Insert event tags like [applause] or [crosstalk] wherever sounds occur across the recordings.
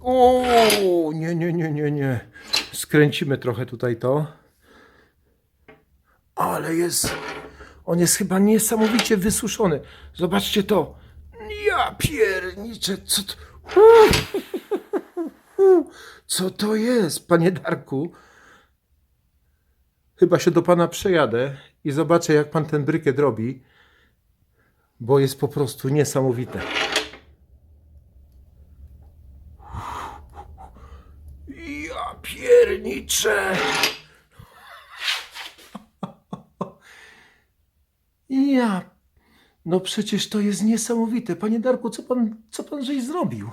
O, nie, nie, nie, nie, nie. Skręcimy trochę tutaj to. Ale jest. On jest chyba niesamowicie wysuszony. Zobaczcie to. Ja pierniczę, co to. Co to jest, panie Darku? Chyba się do pana przejadę i zobaczę, jak pan ten brykiet robi, bo jest po prostu niesamowite. Ja pierniczę. Ja. No przecież to jest niesamowite. Panie Darku, co pan, co pan żeś zrobił?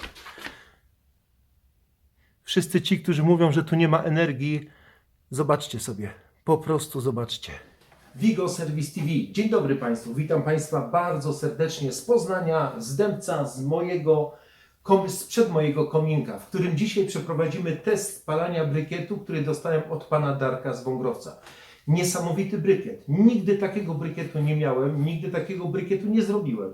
Wszyscy ci, którzy mówią, że tu nie ma energii, zobaczcie sobie. Po prostu zobaczcie. Vigo Service TV. Dzień dobry Państwu. Witam Państwa bardzo serdecznie z Poznania, z Dębca, z mojego sprzed mojego kominka, w którym dzisiaj przeprowadzimy test spalania brykietu, który dostałem od pana Darka z Wągrowca. Niesamowity brykiet. Nigdy takiego brykietu nie miałem, nigdy takiego brykietu nie zrobiłem.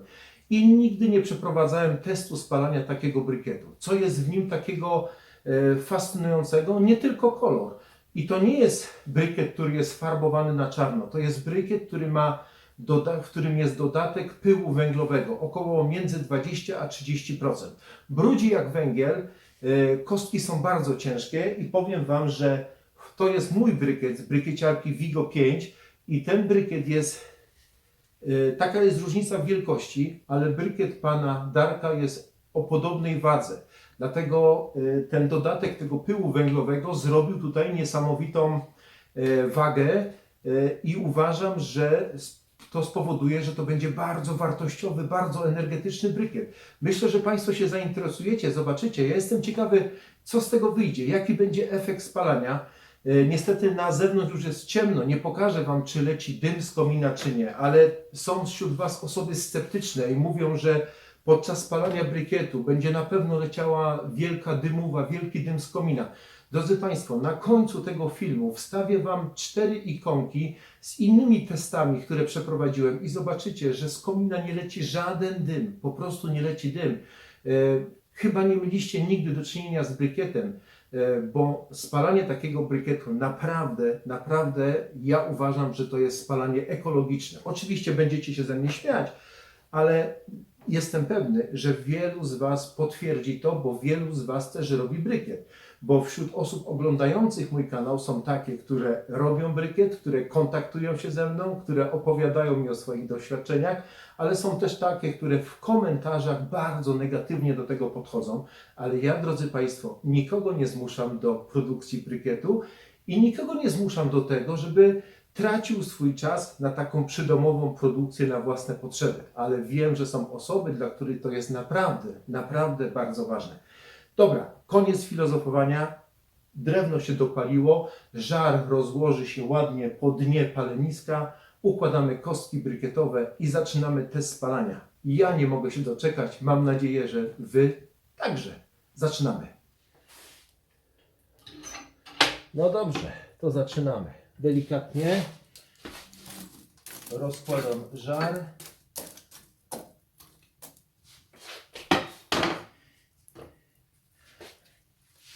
I nigdy nie przeprowadzałem testu spalania takiego brykietu. Co jest w nim takiego e, fascynującego? Nie tylko kolor. I to nie jest brykiet, który jest farbowany na czarno. To jest brykiet, który ma w którym jest dodatek pyłu węglowego, około między 20 a 30%. Brudzi jak węgiel, e, kostki są bardzo ciężkie i powiem Wam, że to jest mój brykiet z brykieciarki Vigo 5 i ten brykiet jest, e, taka jest różnica w wielkości, ale brykiet pana Darka jest o podobnej wadze. Dlatego e, ten dodatek tego pyłu węglowego zrobił tutaj niesamowitą wagę i uważam, że s- to spowoduje, że to będzie bardzo wartościowy, bardzo energetyczny brykiet. Myślę, że Państwo się zainteresujecie, zobaczycie. Ja jestem ciekawy, co z tego wyjdzie, jaki będzie efekt spalania. E, Niestety na zewnątrz już jest ciemno, nie pokażę Wam, czy leci dym z komina, czy nie, ale są wśród Was osoby sceptyczne i mówią, że podczas spalania brykietu będzie na pewno leciała wielka dymowa, wielki dym z komina. Drodzy Państwo, na końcu tego filmu wstawię Wam cztery ikonki z innymi testami, które przeprowadziłem i zobaczycie, że z komina nie leci żaden dym, po prostu nie leci dym. E, chyba nie mieliście nigdy do czynienia z brykietem, e, bo spalanie takiego brykietu naprawdę, naprawdę ja uważam, że to jest spalanie ekologiczne. Oczywiście będziecie się ze mnie śmiać, ale jestem pewny, że wielu z Was potwierdzi to, bo wielu z Was też robi brykiet. Bo wśród osób oglądających mój kanał są takie, które robią brykiet, które kontaktują się ze mną, które opowiadają mi o swoich doświadczeniach, ale są też takie, które w komentarzach bardzo negatywnie do tego podchodzą. Ale ja, drodzy Państwo, nikogo nie zmuszam do produkcji brykietu i nikogo nie zmuszam do tego, żeby tracił swój czas na taką przydomową produkcję na własne potrzeby, ale wiem, że są osoby, dla których to jest naprawdę, naprawdę bardzo ważne. Dobra, koniec filozofowania. Drewno się dopaliło, żar rozłoży się ładnie po dnie paleniska, układamy kostki brykietowe i zaczynamy test spalania. Ja nie mogę się doczekać, mam nadzieję, że Wy także. Zaczynamy. No dobrze, to zaczynamy. Delikatnie rozkładam żar.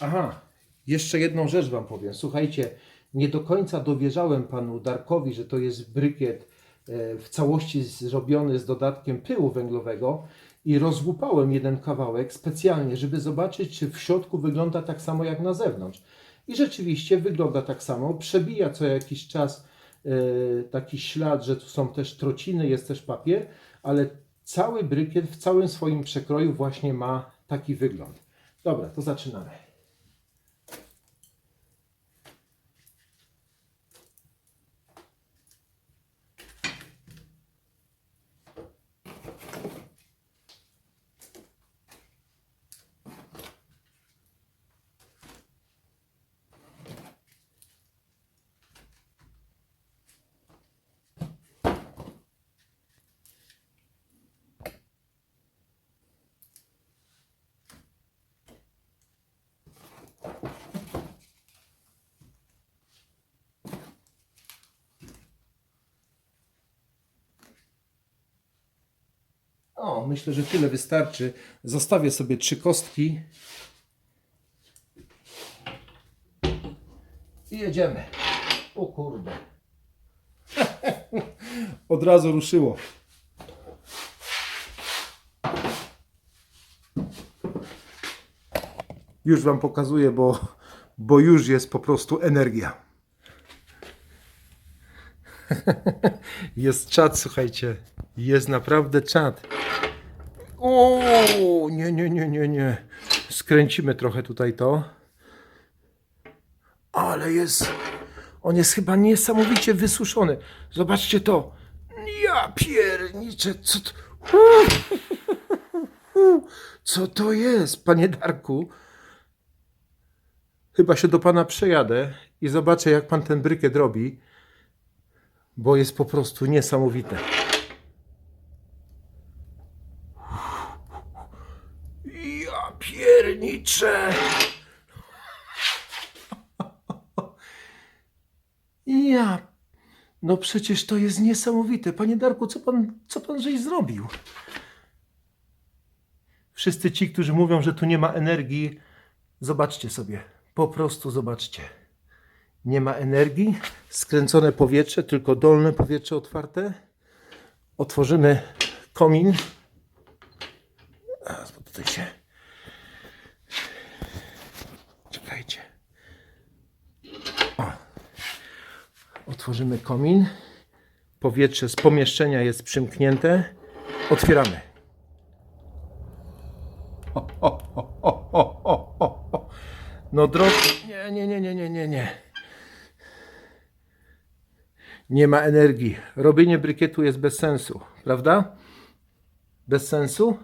Aha, jeszcze jedną rzecz Wam powiem. Słuchajcie, nie do końca dowierzałem Panu Darkowi, że to jest brykiet e, w całości zrobiony z dodatkiem pyłu węglowego i rozłupałem jeden kawałek specjalnie, żeby zobaczyć, czy w środku wygląda tak samo jak na zewnątrz. I rzeczywiście wygląda tak samo. Przebija co jakiś czas e, taki ślad, że tu są też trociny, jest też papier, ale cały brykiet w całym swoim przekroju właśnie ma taki wygląd. Dobra, to zaczynamy. O, myślę, że tyle wystarczy. Zostawię sobie trzy kostki. I jedziemy. O kurde. [laughs] Od razu ruszyło. Już Wam pokazuję, bo, bo już jest po prostu energia. [laughs] Jest czat, słuchajcie. Jest naprawdę czat. O, nie, nie, nie, nie, nie. Skręcimy trochę tutaj to. Ale jest. On jest chyba niesamowicie wysuszony. Zobaczcie to. Ja pierniczę, co to. Co to jest, panie Darku? Chyba się do pana przejadę i zobaczę, jak pan ten brykiet robi, bo jest po prostu niesamowite. Ja pierniczę. Ja. No przecież to jest niesamowite. Panie Darku, co pan, co pan żeś zrobił? Wszyscy ci, którzy mówią, że tu nie ma energii, zobaczcie sobie. Po prostu zobaczcie. Nie ma energii, skręcone powietrze, tylko dolne powietrze otwarte. Otworzymy komin. Bo tutaj się. Czekajcie. O. Otworzymy komin. Powietrze z pomieszczenia jest przymknięte. Otwieramy. Ho, ho, ho, ho, ho, ho. No drogi. Nie, nie, nie, nie, nie, nie, nie. Nie ma energii. Robienie brykietu jest bez sensu, prawda? Bez sensu?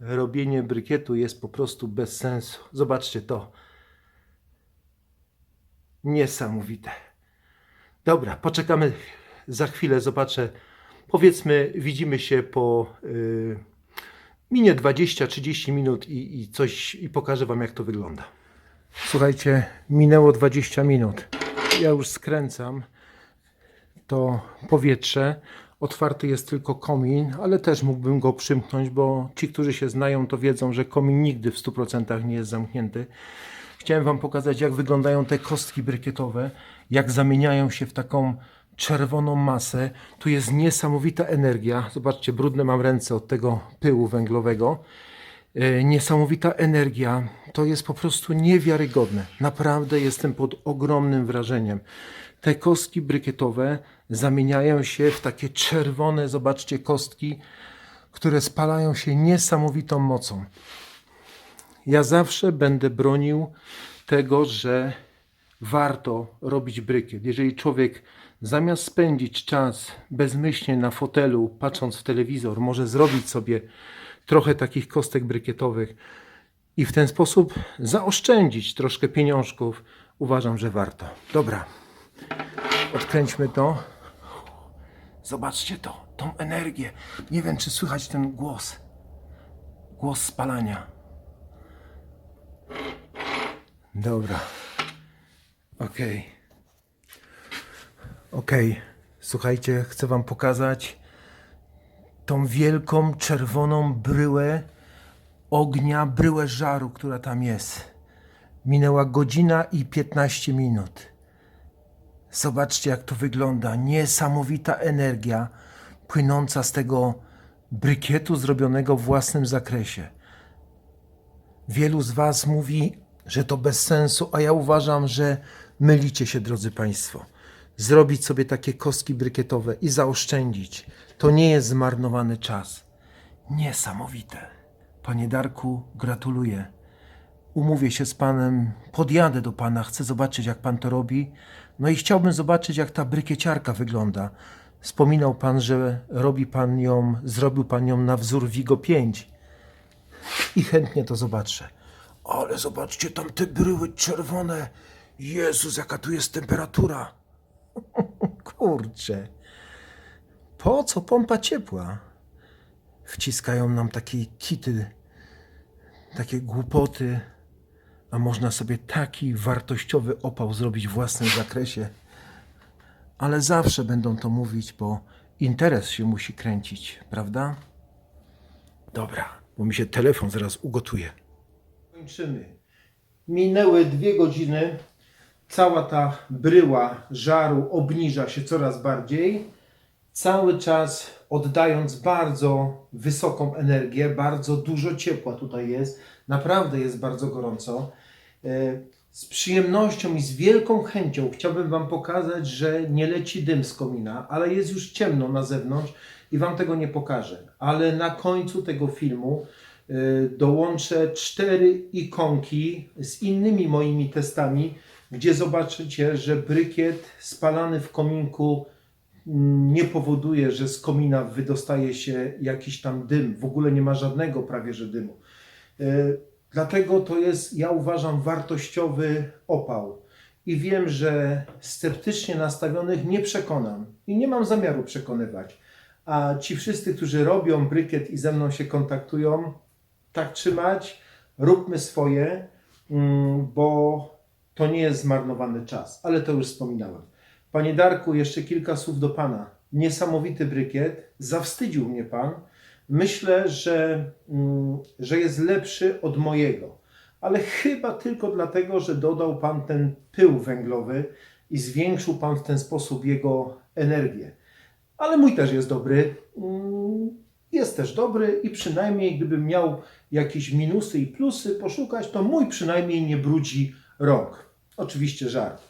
Robienie brykietu jest po prostu bez sensu. Zobaczcie to. Niesamowite. Dobra, poczekamy za chwilę, zobaczę. Powiedzmy, widzimy się po y, minie 20-30 minut i, i coś i pokażę Wam, jak to wygląda. Słuchajcie, minęło 20 minut. Ja już skręcam to powietrze. Otwarty jest tylko komin, ale też mógłbym go przymknąć, bo ci, którzy się znają, to wiedzą, że komin nigdy w 100% nie jest zamknięty. Chciałem Wam pokazać, jak wyglądają te kostki brykietowe, jak zamieniają się w taką czerwoną masę. Tu jest niesamowita energia. Zobaczcie, brudne mam ręce od tego pyłu węglowego. E, Niesamowita energia. To jest po prostu niewiarygodne. Naprawdę jestem pod ogromnym wrażeniem. Te kostki brykietowe zamieniają się w takie czerwone, zobaczcie, kostki, które spalają się niesamowitą mocą. Ja zawsze będę bronił tego, że warto robić brykiet. Jeżeli człowiek zamiast spędzić czas bezmyślnie na fotelu, patrząc w telewizor, może zrobić sobie trochę takich kostek brykietowych i w ten sposób zaoszczędzić troszkę pieniążków, uważam, że warto. Dobra, odkręćmy to. Zobaczcie to, tą energię. Nie wiem, czy słychać ten głos. Głos spalania. Dobra. Okej. Okej. Słuchajcie, chcę Wam pokazać tą wielką czerwoną bryłę ognia, bryłę żaru, która tam jest. Minęła godzina i 15 minut. Zobaczcie, jak to wygląda. Niesamowita energia płynąca z tego brykietu zrobionego w własnym zakresie. Wielu z Was mówi, że to bez sensu, a ja uważam, że mylicie się, drodzy Państwo. Zrobić sobie takie kostki brykietowe i zaoszczędzić to nie jest zmarnowany czas. Niesamowite. Panie Darku, gratuluję. Umówię się z Panem, podjadę do Pana, chcę zobaczyć, jak Pan to robi. No i chciałbym zobaczyć, jak ta brykieciarka wygląda. Wspominał Pan, że robi Pan ją, zrobił Pan ją na wzór Vigo 5 i chętnie to zobaczę. Ale zobaczcie tam te bryły czerwone. Jezus, jaka tu jest temperatura. [laughs] Kurczę. Po co pompa ciepła? Wciskają nam takie kity, takie głupoty, a można sobie taki wartościowy opał zrobić w własnym zakresie. Ale zawsze będą to mówić, bo interes się musi kręcić, prawda? Dobra, bo mi się telefon zaraz ugotuje. Kończymy. Minęły dwie godziny. cała ta bryła żaru obniża się coraz bardziej, cały czas oddając bardzo wysoką energię, bardzo dużo ciepła tutaj jest, naprawdę jest bardzo gorąco. E, Z przyjemnością i z wielką chęcią chciałbym Wam pokazać, że nie leci dym z komina, ale jest już ciemno na zewnątrz i Wam tego nie pokażę. Ale na końcu tego filmu y, dołączę cztery ikonki z innymi moimi testami, gdzie zobaczycie, że brykiet spalany w kominku nie powoduje, że z komina wydostaje się jakiś tam dym. W ogóle nie ma żadnego prawie że dymu. Dlatego to jest, ja uważam, wartościowy opał. I wiem, że sceptycznie nastawionych nie przekonam i nie mam zamiaru przekonywać. A ci wszyscy, którzy robią brykiet i ze mną się kontaktują, tak trzymać, róbmy swoje, mm, bo to nie jest zmarnowany czas, ale to już wspominałem. Panie Darku, jeszcze kilka słów do Pana. Niesamowity brykiet, zawstydził mnie Pan. Myślę, że, mm, że jest lepszy od mojego, ale chyba tylko dlatego, że dodał Pan ten pył węglowy i zwiększył Pan w ten sposób jego energię. Ale mój też jest dobry. Mm, Jest też dobry i przynajmniej gdybym miał jakieś minusy i plusy poszukać, to mój przynajmniej nie brudzi rąk. Oczywiście żart.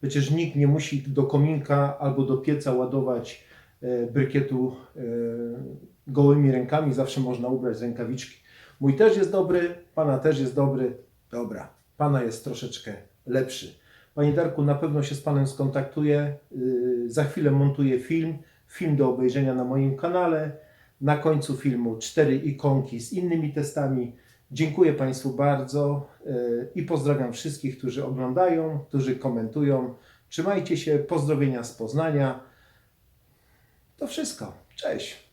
Przecież nikt nie musi do kominka albo do pieca ładować brykietu e, gołymi rękami. Zawsze można ubrać rękawiczki. Mój też jest dobry, pana też jest dobry. Dobra, pana jest troszeczkę lepszy. Panie Darku, na pewno się z panem skontaktuję. Yy, Za chwilę montuję film. Film do obejrzenia na moim kanale. Na końcu filmu cztery ikonki z innymi testami. Dziękuję Państwu bardzo i pozdrawiam wszystkich, którzy oglądają, którzy komentują. Trzymajcie się, pozdrowienia z Poznania. To wszystko. Cześć.